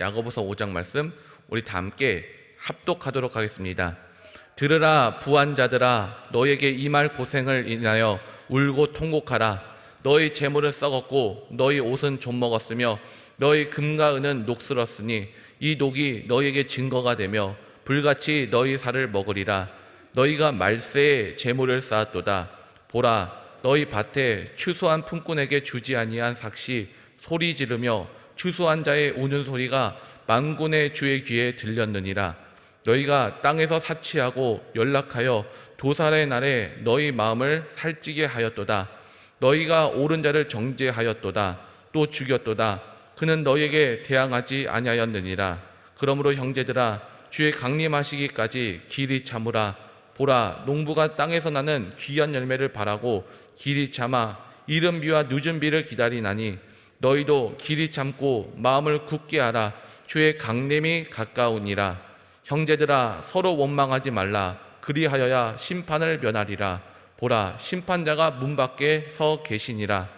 야고보서 5장 말씀 우리 다 함께 합독하도록 하겠습니다. 들으라 부한 자들아 너에게 이 말 고생을 인하여 울고 통곡하라. 너희 재물은 썩었고 너희 옷은 좀 먹었으며 너희 금과 은은 녹슬었으니 이 녹이 너희에게 증거가 되며 불같이 너희 살을 먹으리라. 너희가 말세에 재물을 쌓았도다. 보라 너희 밭에 추수한 품꾼에게 주지 아니한 삭시 소리 지르며 추수한 자의 우는 소리가 만군의 주의 귀에 들렸느니라. 너희가 땅에서 사치하고 연락하여 도살의 날에 너희 마음을 살찌게 하였도다. 너희가 옳은 자를 정죄하였도다. 또 죽였도다. 그는 너희에게 대항하지 아니하였느니라. 그러므로 형제들아 주의 강림하시기까지 길이 참으라. 보라 농부가 땅에서 나는 귀한 열매를 바라고 길이 참아 이른 비와 늦은 비를 기다리나니 너희도 길이 참고 마음을 굳게 하라. 주의 강림이 가까우니라. 형제들아 서로 원망하지 말라. 그리하여야 심판을 면하리라. 보라 심판자가 문 밖에 서 계시니라.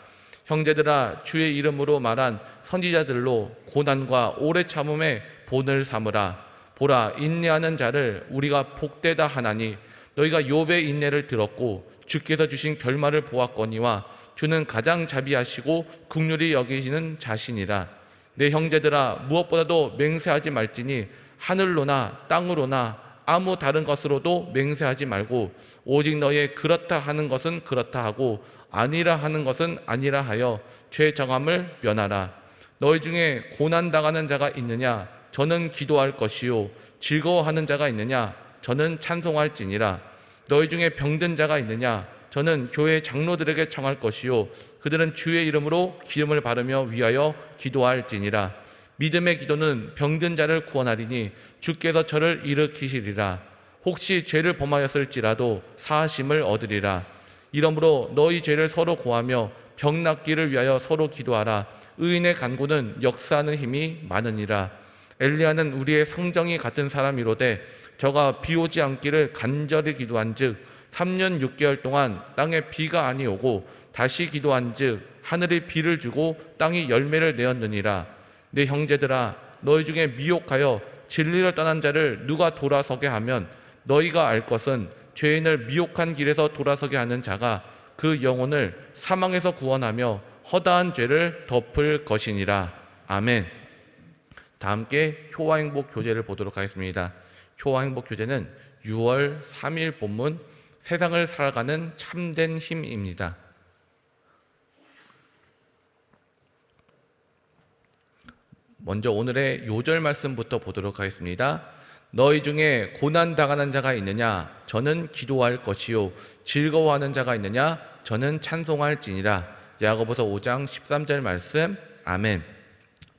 형제들아 주의 이름으로 말한 선지자들로 고난과 오래 참음의 본을 삼으라. 보라 인내하는 자를 우리가 복되다 하나니 너희가 욥의 인내를 들었고 주께서 주신 결말을 보았거니와 주는 가장 자비하시고 국률이 여기시는 자신이라. 내 형제들아 무엇보다도 맹세하지 말지니 하늘로나 땅으로나 아무 다른 것으로도 맹세하지 말고 오직 너의 그렇다 하는 것은 그렇다 하고 아니라 하는 것은 아니라 하여 죄 정함을 면하라. 너희 중에 고난 당하는 자가 있느냐? 저는 기도할 것이요. 즐거워하는 자가 있느냐? 저는 찬송할지니라. 너희 중에 병든 자가 있느냐 저는 교회 장로들에게 청할 것이요. 그들은 주의 이름으로 기름을 바르며 위하여 기도할지니라. 믿음의 기도는 병든 자를 구원하리니 주께서 저를 일으키시리라. 혹시 죄를 범하였을지라도 사하심을 얻으리라. 이러므로 너희 죄를 서로 고하며 병 낫기를 위하여 서로 기도하라. 의인의 간구는 역사하는 힘이 많으니라. 엘리야는 우리의 성정이 같은 사람이로되 저가 비 오지 않기를 간절히 기도한즉 3년 6개월 동안 땅에 비가 아니 오고 다시 기도한즉 하늘이 비를 주고 땅이 열매를 내었느니라 내 형제들아 너희 중에 미혹하여 진리를 떠난 자를 누가 돌아서게 하면 너희가 알 것은 죄인을 미혹한 길에서 돌아서게 하는 자가 그 영혼을 사망에서 구원하며 허다한 죄를 덮을 것이니라 아멘. 다 함께 효와 행복 교제를 보도록 하겠습니다. 효와 행복 교제는 6월 3일 본문 세상을 살아가는 참된 힘입니다. 먼저 오늘의 요절 말씀부터 보도록 하겠습니다. 너희 중에 고난 당하는 자가 있느냐? 저는 기도할 것이요. 즐거워하는 자가 있느냐? 저는 찬송할지니라. 야고보서 5장 13절 말씀. 아멘.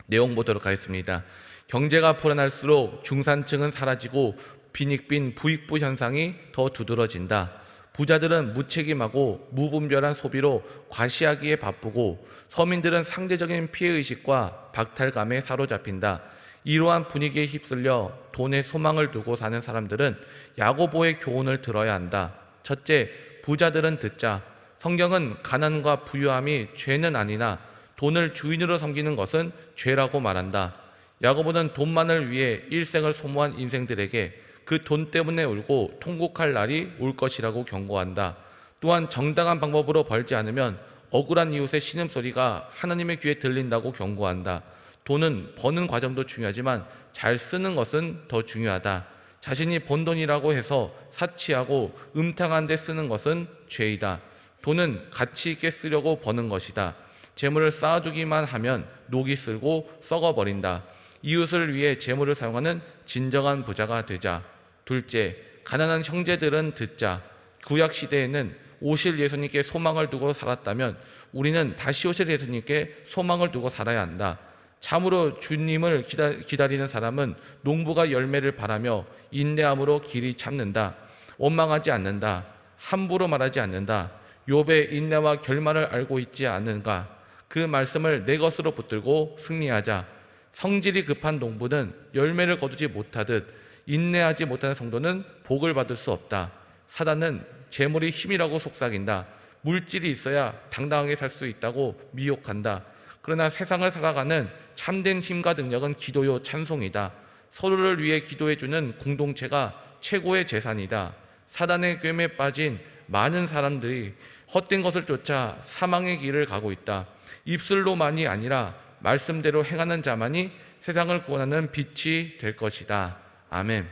내용 보도록 하겠습니다. 경제가 불안할수록 중산층은 사라지고 빈익빈 부익부 현상이 더 두드러진다. 부자들은 무책임하고 무분별한 소비로 과시하기에 바쁘고 서민들은 상대적인 피해의식과 박탈감에 사로잡힌다. 이러한 분위기에 휩쓸려 돈에 소망을 두고 사는 사람들은 야고보의 교훈을 들어야 한다. 첫째, 부자들은 듣자. 성경은 가난과 부유함이 죄는 아니나 돈을 주인으로 섬기는 것은 죄라고 말한다. 야고보는 돈만을 위해 일생을 소모한 인생들에게 그 돈 때문에 울고 통곡할 날이 올 것이라고 경고한다. 또한 정당한 방법으로 벌지 않으면 억울한 이웃의 신음소리가 하나님의 귀에 들린다고 경고한다. 돈은 버는 과정도 중요하지만 잘 쓰는 것은 더 중요하다. 자신이 번 돈이라고 해서 사치하고 음탕한 데 쓰는 것은 죄이다. 돈은 가치 있게 쓰려고 버는 것이다. 재물을 쌓아두기만 하면 녹이 쓸고 썩어버린다. 이웃을 위해 재물을 사용하는 진정한 부자가 되자. 둘째, 가난한 형제들은 듣자. 구약 시대에는 오실 예수님께 소망을 두고 살았다면 우리는 다시 오실 예수님께 소망을 두고 살아야 한다. 참으로 주님을 기다, 리는 사람은 농부가 열매를 바라며 인내함으로 길이 참는다. 원망하지 않는다. 함부로 말하지 않는다. 욥의 인내와 결말을 알고 있지 않는가? 그 말씀을 내 것으로 붙들고 승리하자. 성질이 급한 농부는 열매를 거두지 못하듯 인내하지 못하는 성도는 복을 받을 수 없다. 사단은 재물이 힘이라고 속삭인다. 물질이 있어야 당당하게 살 수 있다고 미혹한다. 그러나 세상을 살아가는 참된 힘과 능력은 기도요 찬송이다. 서로를 위해 기도해주는 공동체가 최고의 재산이다. 사단의 꿰매 빠진 많은 사람들이 헛된 것을 쫓아 사망의 길을 가고 있다. 입술로만이 아니라 말씀대로 행하는 자만이 세상을 구원하는 빛이 될 것이다. 아멘.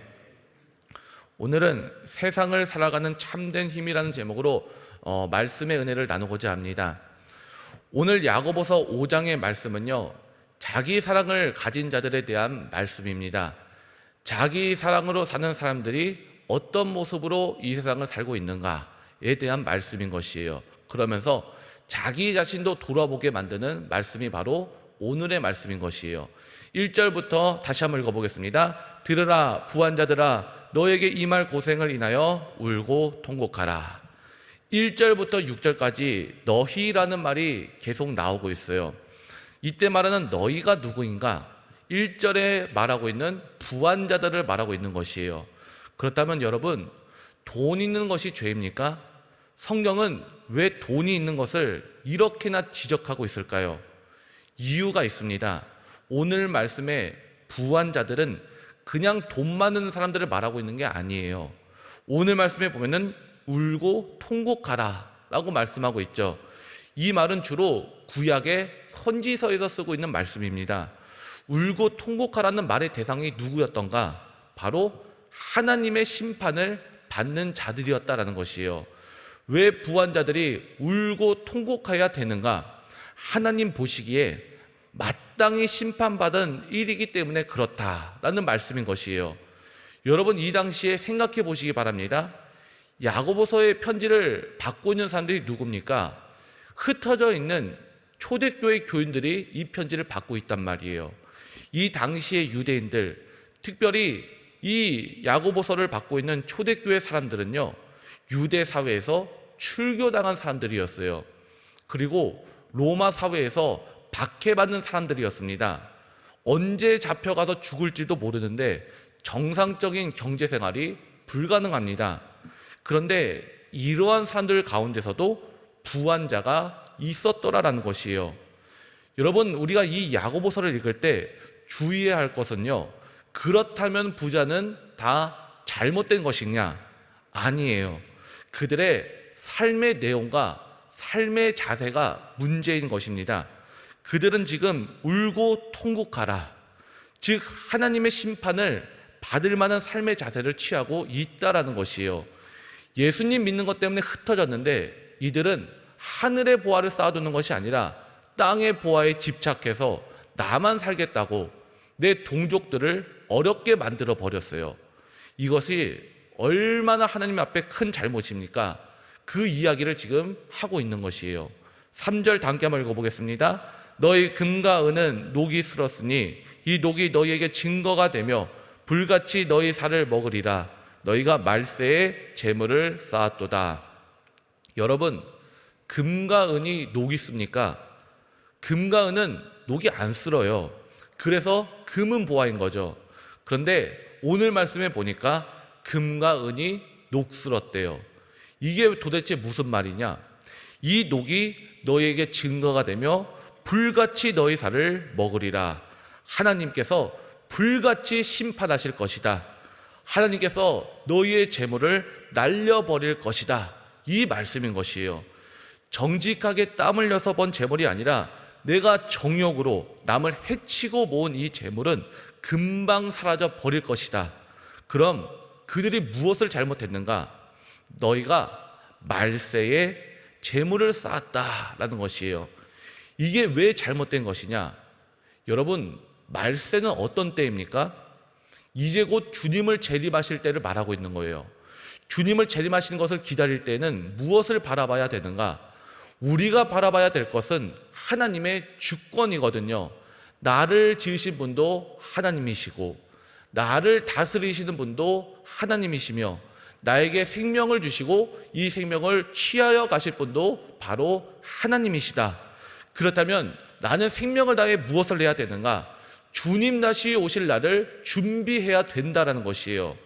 오늘은 세상을 살아가는 참된 힘이라는 제목으로 어, 말씀의 은혜를 나누고자 합니다. 오늘 야고보서 5장의 말씀은요. 자기 사랑을 가진 자들에 대한 말씀입니다. 자기 사랑으로 사는 사람들이 어떤 모습으로 이 세상을 살고 있는가에 대한 말씀인 것이에요. 그러면서 자기 자신도 돌아보게 만드는 말씀이 바로 오늘의 말씀인 것이에요. 1절부터 다시 한번 읽어보겠습니다. 들으라 부한자들아 너에게 임할 고생을 인하여 울고 통곡하라. 1절부터 6절까지 너희라는 말이 계속 나오고 있어요. 이때 말하는 너희가 누구인가? 1절에 말하고 있는 부한자들을 말하고 있는 것이에요. 그렇다면 여러분, 돈 있는 것이 죄입니까? 성경은 왜 돈이 있는 것을 이렇게나 지적하고 있을까요? 이유가 있습니다. 오늘 말씀에 부한 자들은 그냥 돈 많은 사람들을 말하고 있는 게 아니에요. 오늘 말씀에 보면은 울고 통곡하라 라고 말씀하고 있죠. 이 말은 주로 구약의 선지서에서 쓰고 있는 말씀입니다. 울고 통곡하라는 말의 대상이 누구였던가? 바로 하나님의 심판을 받는 자들이었다라는 것이에요. 왜 부한 자들이 울고 통곡해야 되는가? 하나님 보시기에 마땅히 심판받은 일이기 때문에 그렇다라는 말씀인 것이에요. 여러분 이 당시에 생각해 보시기 바랍니다. 야고보서의 편지를 받고 있는 사람들이 누굽니까? 흩어져 있는 초대교회 교인들이 이 편지를 받고 있단 말이에요. 이 당시의 유대인들, 특별히 이 야고보서를 받고 있는 초대교회 사람들은요, 유대 사회에서 출교당한 사람들이었어요. 그리고 로마 사회에서 박해받는 사람들이었습니다. 언제 잡혀가서 죽을지도 모르는데 정상적인 경제 생활이 불가능합니다. 그런데 이러한 사람들 가운데서도 부한 자가 있었더라라는 것이에요. 여러분, 우리가 이 야고보서를 읽을 때 주의해야 할 것은요. 그렇다면 부자는 다 잘못된 것이냐? 아니에요. 그들의 삶의 내용과 삶의 자세가 문제인 것입니다. 그들은 지금 울고 통곡하라. 즉, 하나님의 심판을 받을 만한 삶의 자세를 취하고 있다라는 것이에요. 예수님 믿는 것 때문에 흩어졌는데 이들은 하늘의 보화를 쌓아두는 것이 아니라 땅의 보화에 집착해서 나만 살겠다고 내 동족들을 어렵게 만들어 버렸어요. 이것이 얼마나 하나님 앞에 큰 잘못입니까? 그 이야기를 지금 하고 있는 것이에요. 3절 단계 한번 읽어보겠습니다. 너희 금과 은은 녹이 슬었으니 이 녹이 너희에게 증거가 되며 불같이 너희 살을 먹으리라. 너희가 말세에 재물을 쌓았도다. 여러분, 금과 은이 녹이 씁니까? 금과 은은 녹이 안 쓸어요. 그래서 금은 보화인 거죠. 그런데 오늘 말씀에 보니까 금과 은이 녹슬었대요. 이게 도대체 무슨 말이냐? 이 녹이 너희에게 증거가 되며 불같이 너희 살을 먹으리라. 하나님께서 불같이 심판하실 것이다. 하나님께서 너희의 재물을 날려버릴 것이다. 이 말씀인 것이에요. 정직하게 땀 흘려서 번 재물이 아니라 내가 정욕으로 남을 해치고 모은 이 재물은 금방 사라져 버릴 것이다. 그럼 그들이 무엇을 잘못했는가? 너희가 말세에 재물을 쌓았다라는 것이에요. 이게 왜 잘못된 것이냐? 여러분, 말세는 어떤 때입니까? 이제 곧 주님을 재림하실 때를 말하고 있는 거예요. 주님을 재림하시는 것을 기다릴 때는 무엇을 바라봐야 되는가? 우리가 바라봐야 될 것은 하나님의 주권이거든요. 나를 지으신 분도 하나님이시고, 나를 다스리시는 분도 하나님이시며, 나에게 생명을 주시고 이 생명을 취하여 가실 분도 바로 하나님이시다. 그렇다면 나는 생명을 다해 무엇을 해야 되는가? 주님 다시 오실 날을 준비해야 된다라는 것이에요.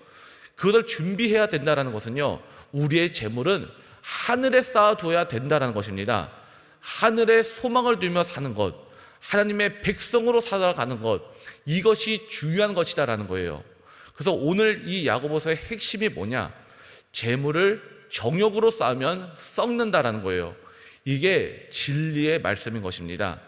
그것을 준비해야 된다라는 것은요. 우리의 재물은 하늘에 쌓아두어야 된다라는 것입니다. 하늘에 소망을 두며 사는 것, 하나님의 백성으로 살아가는 것 이것이 중요한 것이다라는 거예요. 그래서 오늘 이 야고보서의 핵심이 뭐냐? 재물을 정욕으로 쌓으면 썩는다라는 거예요. 이게 진리의 말씀인 것입니다.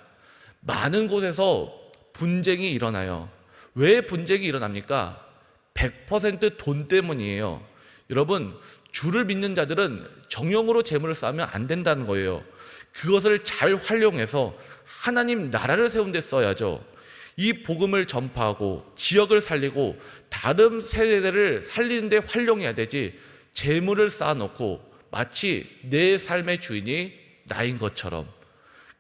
많은 곳에서 분쟁이 일어나요. 왜 분쟁이 일어납니까? 100%돈 때문이에요. 여러분, 주를 믿는 자들은 정형으로 재물을 쌓으면 안 된다는 거예요. 그것을 잘 활용해서 하나님 나라를 세운 데 써야죠. 이 복음을 전파하고 지역을 살리고 다른 세대를 살리는 데 활용해야 되지 재물을 쌓아놓고 마치 내 삶의 주인이 나인 것처럼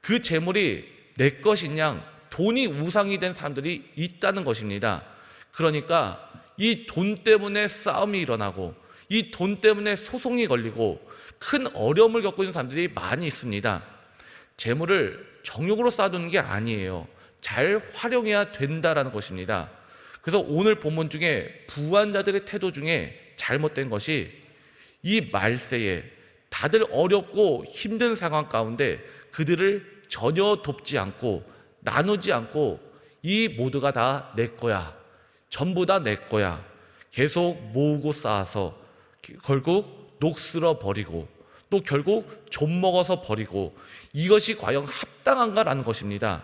그 재물이 내 것인 양 돈이 우상이 된 사람들이 있다는 것입니다. 그러니까 이 돈 때문에 싸움이 일어나고 이 돈 때문에 소송이 걸리고 큰 어려움을 겪고 있는 사람들이 많이 있습니다. 재물을 정욕으로 쌓아두는 게 아니에요. 잘 활용해야 된다라는 것입니다. 그래서 오늘 본문 중에 부한 자들의 태도 중에 잘못된 것이 이 말세에 다들 어렵고 힘든 상황 가운데 그들을 전혀 돕지 않고 나누지 않고 이 모두가 다 내 거야. 전부 다 내 거야. 계속 모으고 쌓아서 결국 녹슬어 버리고 또 결국 좀 먹어서 버리고 이것이 과연 합당한가라는 것입니다.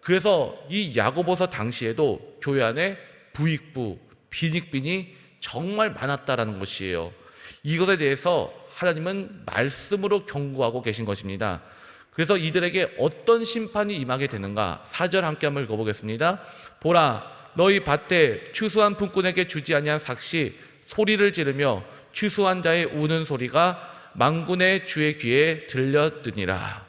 그래서 이 야고보서 당시에도 교회 안에 부익부, 빈익빈이 정말 많았다라는 것이에요. 이것에 대해서 하나님은 말씀으로 경고하고 계신 것입니다. 그래서 이들에게 어떤 심판이 임하게 되는가? 사절 함께 한번 읽어보겠습니다. 보라, 너희 밭에 추수한 품꾼에게 주지 아니한 삭시 소리를 지르며 추수한 자의 우는 소리가 망군의 주의 귀에 들렸느니라.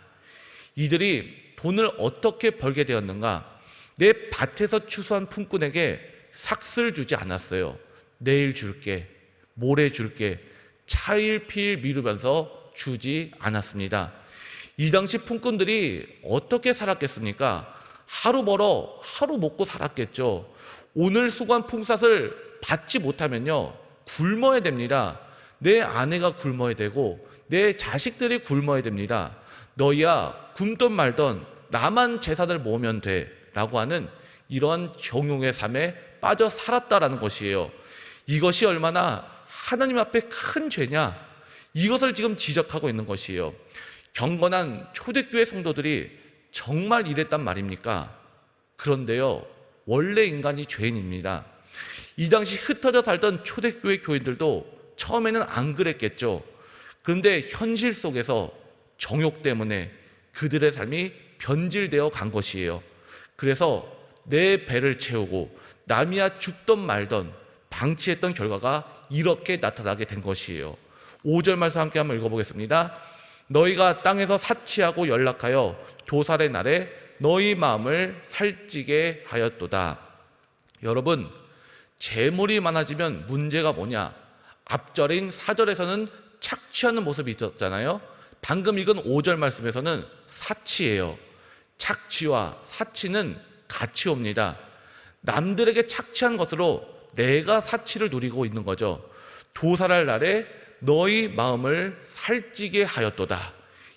이들이 돈을 어떻게 벌게 되었는가? 내 밭에서 추수한 품꾼에게 삭스를 주지 않았어요. 내일 줄게, 모레 줄게, 차일피일 미루면서 주지 않았습니다. 이 당시 품꾼들이 어떻게 살았겠습니까? 하루 벌어 하루 먹고 살았겠죠. 오늘 수고한 품삯을 받지 못하면요. 굶어야 됩니다. 내 아내가 굶어야 되고 내 자식들이 굶어야 됩니다. 너희야 굶던 말던 나만 재산을 모으면 돼라고 하는 이런 정용의 삶에 빠져 살았다라는 것이에요. 이것이 얼마나 하나님 앞에 큰 죄냐? 이것을 지금 지적하고 있는 것이에요. 경건한 초대교회 성도들이 정말 이랬단 말입니까? 그런데요, 원래 인간이 죄인입니다. 이 당시 흩어져 살던 초대교회 교인들도 처음에는 안 그랬겠죠. 그런데 현실 속에서 정욕 때문에 그들의 삶이 변질되어 간 것이에요. 그래서 내 배를 채우고 남이야 죽던 말던 방치했던 결과가 이렇게 나타나게 된 것이에요. 5절 말씀 함께 한번 읽어보겠습니다. 너희가 땅에서 사치하고 연락하여 도살의 날에 너희 마음을 살찌게 하였도다. 여러분, 재물이 많아지면 문제가 뭐냐? 앞절인 4절에서는 착취하는 모습이 있었잖아요. 방금 읽은 5절 말씀에서는 사치예요. 착취와 사치는 같이 옵니다. 남들에게 착취한 것으로 내가 사치를 누리고 있는 거죠. 도살할 날에 너희 마음을 살찌게 하였도다.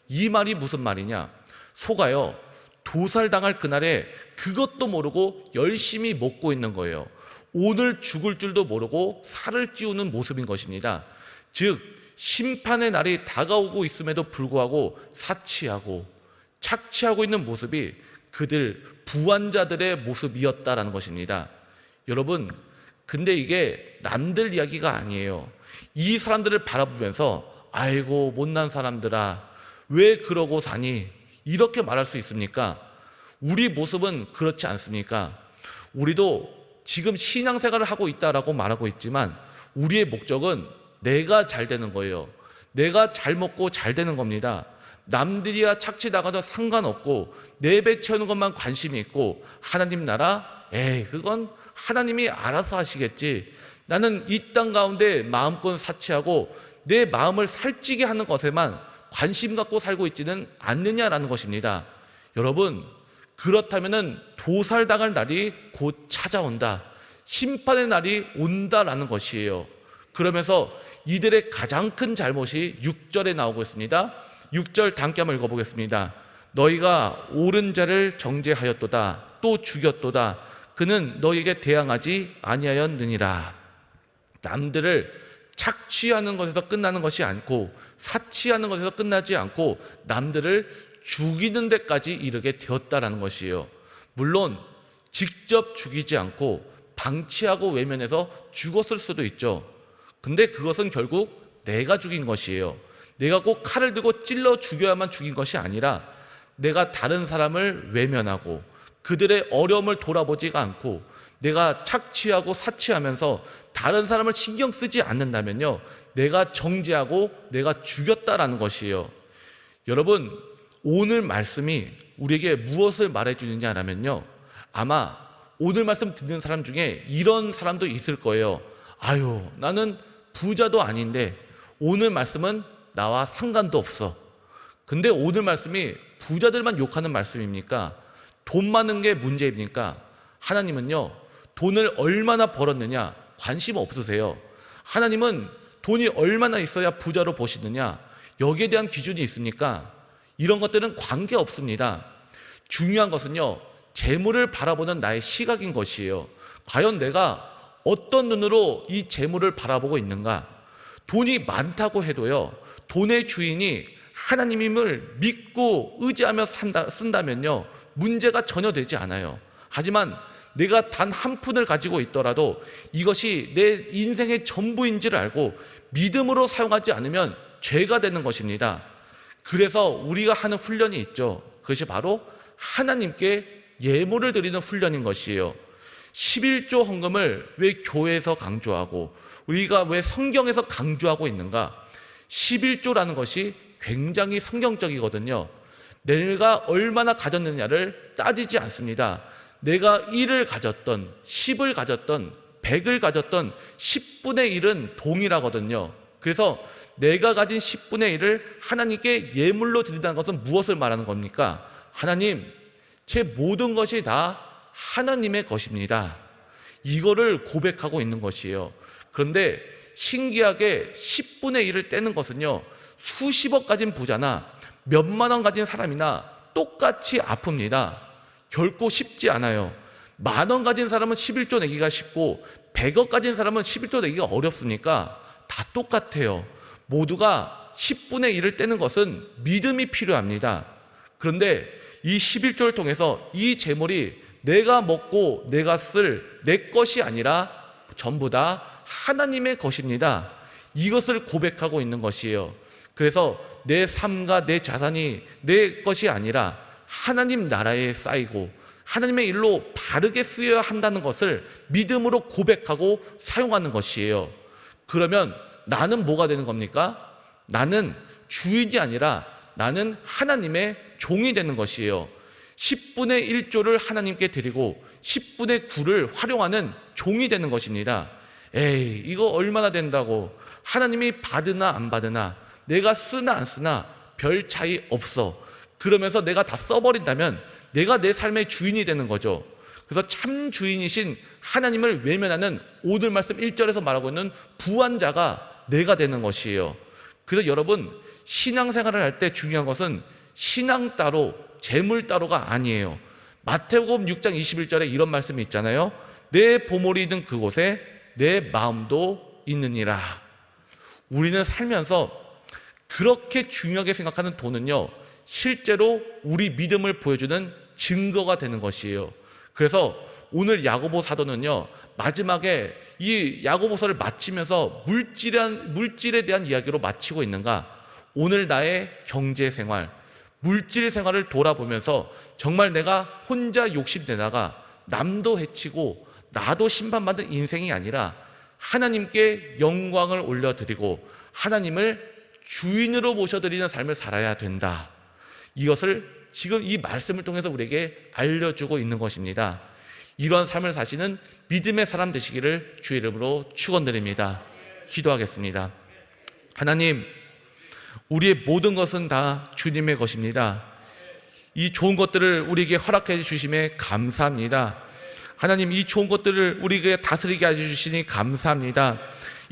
이 말이 무슨 말이냐? 소가요. 도살당할 그날에 그것도 모르고 열심히 먹고 있는 거예요. 오늘 죽을 줄도 모르고 살을 찌우는 모습인 것입니다. 즉, 심판의 날이 다가오고 있음에도 불구하고 사치하고 착취하고 있는 모습이 그들 부한자들의 모습이었다라는 것입니다. 여러분, 근데 이게 남들 이야기가 아니에요. 이 사람들을 바라보면서 아이고 못난 사람들아 왜 그러고 사니 이렇게 말할 수 있습니까? 우리 모습은 그렇지 않습니까? 우리도 지금 신앙생활을 하고 있다라고 말하고 있지만 우리의 목적은 내가 잘 되는 거예요. 내가 잘 먹고 잘 되는 겁니다. 남들이야 착취 나가도 상관없고 내 배 채우는 것만 관심이 있고 하나님 나라 에이 그건 하나님이 알아서 하시겠지. 나는 이 땅 가운데 마음껏 사치하고 내 마음을 살찌게 하는 것에만 관심 갖고 살고 있지는 않느냐라는 것입니다. 여러분, 그렇다면은 도살당할 날이 곧 찾아온다. 심판의 날이 온다라는 것이에요. 그러면서 이들의 가장 큰 잘못이 6절에 나오고 있습니다. 6절 단께 한번 읽어보겠습니다. 너희가 옳은 자를 정죄하였도다 또 죽였도다 그는 너희에게 대항하지 아니하였느니라 남들을 착취하는 것에서 끝나는 것이 않고 사치하는 것에서 끝나지 않고 남들을 죽이는 데까지 이르게 되었다라는 것이에요. 물론 직접 죽이지 않고 방치하고 외면해서 죽었을 수도 있죠. 근데 그것은 결국 내가 죽인 것이에요. 내가 꼭 칼을 들고 찔러 죽여야만 죽인 것이 아니라 내가 다른 사람을 외면하고 그들의 어려움을 돌아보지가 않고 내가 착취하고 사치하면서 다른 사람을 신경 쓰지 않는다면요. 내가 정죄하고 내가 죽였다라는 것이에요. 여러분, 오늘 말씀이 우리에게 무엇을 말해 주느냐라면요. 아마 오늘 말씀 듣는 사람 중에 이런 사람도 있을 거예요. 아유, 나는 부자도 아닌데 오늘 말씀은 나와 상관도 없어. 근데 오늘 말씀이 부자들만 욕하는 말씀입니까? 돈 많은 게 문제입니까? 하나님은요, 돈을 얼마나 벌었느냐 관심 없으세요. 하나님은 돈이 얼마나 있어야 부자로 보시느냐 여기에 대한 기준이 있습니까? 이런 것들은 관계 없습니다. 중요한 것은요, 재물을 바라보는 나의 시각인 것이에요. 과연 내가 어떤 눈으로 이 재물을 바라보고 있는가? 돈이 많다고 해도요, 돈의 주인이 하나님임을 믿고 의지하며 산다, 쓴다면요, 문제가 전혀 되지 않아요. 하지만 내가 단 한 푼을 가지고 있더라도 이것이 내 인생의 전부인지를 알고 믿음으로 사용하지 않으면 죄가 되는 것입니다. 그래서 우리가 하는 훈련이 있죠. 그것이 바로 하나님께 예물을 드리는 훈련인 것이에요. 11조 헌금을 왜 교회에서 강조하고 우리가 왜 성경에서 강조하고 있는가? 11조라는 것이 굉장히 성경적이거든요. 내가 얼마나 가졌느냐를 따지지 않습니다. 내가 1을 가졌던, 10을 가졌던, 100을 가졌던 10분의 1은 동일하거든요. 그래서 내가 가진 10분의 1을 하나님께 예물로 드린다는 것은 무엇을 말하는 겁니까? 하나님, 제 모든 것이 다 하나님의 것입니다. 이거를 고백하고 있는 것이에요. 그런데 신기하게 10분의 1을 떼는 것은요, 수십억 가진 부자나 몇만 원 가진 사람이나 똑같이 아픕니다. 결코 쉽지 않아요. 만 원 가진 사람은 11조 내기가 쉽고 100억 가진 사람은 11조 내기가 어렵습니까? 다 똑같아요. 모두가 10분의 1을 떼는 것은 믿음이 필요합니다. 그런데 이 11조를 통해서 이 재물이 내가 먹고 내가 쓸 내 것이 아니라 전부 다 하나님의 것입니다. 이것을 고백하고 있는 것이에요. 그래서 내 삶과 내 자산이 내 것이 아니라 하나님 나라에 쌓이고 하나님의 일로 바르게 쓰여야 한다는 것을 믿음으로 고백하고 사용하는 것이에요. 그러면 나는 뭐가 되는 겁니까? 나는 주인이 아니라 나는 하나님의 종이 되는 것이에요. 10분의 1조를 하나님께 드리고 10분의 9를 활용하는 종이 되는 것입니다. 에이, 이거 얼마나 된다고. 하나님이 받으나 안 받으나, 내가 쓰나 안 쓰나 별 차이 없어. 그러면서 내가 다 써버린다면 내가 내 삶의 주인이 되는 거죠. 그래서 참 주인이신 하나님을 외면하는 오늘 말씀 1절에서 말하고 있는 부한자가 내가 되는 것이에요. 그래서 여러분, 신앙생활을 할 때 중요한 것은 신앙 따로, 재물 따로가 아니에요. 마태복음 6장 21절에 이런 말씀이 있잖아요. 내 보물이 있는 그곳에 내 마음도 있느니라. 우리는 살면서 그렇게 중요하게 생각하는 돈은요, 실제로 우리 믿음을 보여주는 증거가 되는 것이에요. 그래서 오늘 야고보 사도는요, 마지막에 이 야고보서를 마치면서 물질에, 물질에 대한 이야기로 마치고 있는가? 오늘 나의 경제 생활, 물질 생활을 돌아보면서 정말 내가 혼자 욕심내다가 남도 해치고 나도 심판받은 인생이 아니라 하나님께 영광을 올려드리고 하나님을 주인으로 모셔드리는 삶을 살아야 된다. 이것을 지금 이 말씀을 통해서 우리에게 알려주고 있는 것입니다. 이러한 삶을 사시는 믿음의 사람 되시기를 주의 이름으로 축원드립니다. 기도하겠습니다. 하나님, 우리의 모든 것은 다 주님의 것입니다. 이 좋은 것들을 우리에게 허락해 주심에 감사합니다. 하나님 이 좋은 것들을 우리에게 다스리게 해 주시니 감사합니다.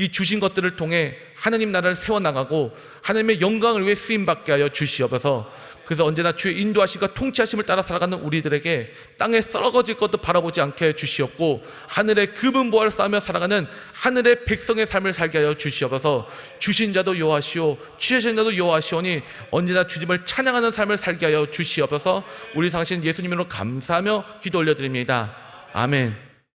이 주신 것들을 통해 하나님 나라를 세워나가고 하나님의 영광을 위해 쓰임받게 하여 주시옵소서. 그래서 언제나 주의 인도하심과 통치하심을 따라 살아가는 우리들에게 땅에 썩어질 것도 바라보지 않게 해 주시옵고 하늘의 금은 보화를 쌓으며 살아가는 하늘의 백성의 삶을 살게 하여 주시옵소서. 주신 자도 여호와시오 취하신 자도 여호와시오니 언제나 주님을 찬양하는 삶을 살게 하여 주시옵소서. 우리 상신 예수님으로 감사하며 기도 올려드립니다. 아멘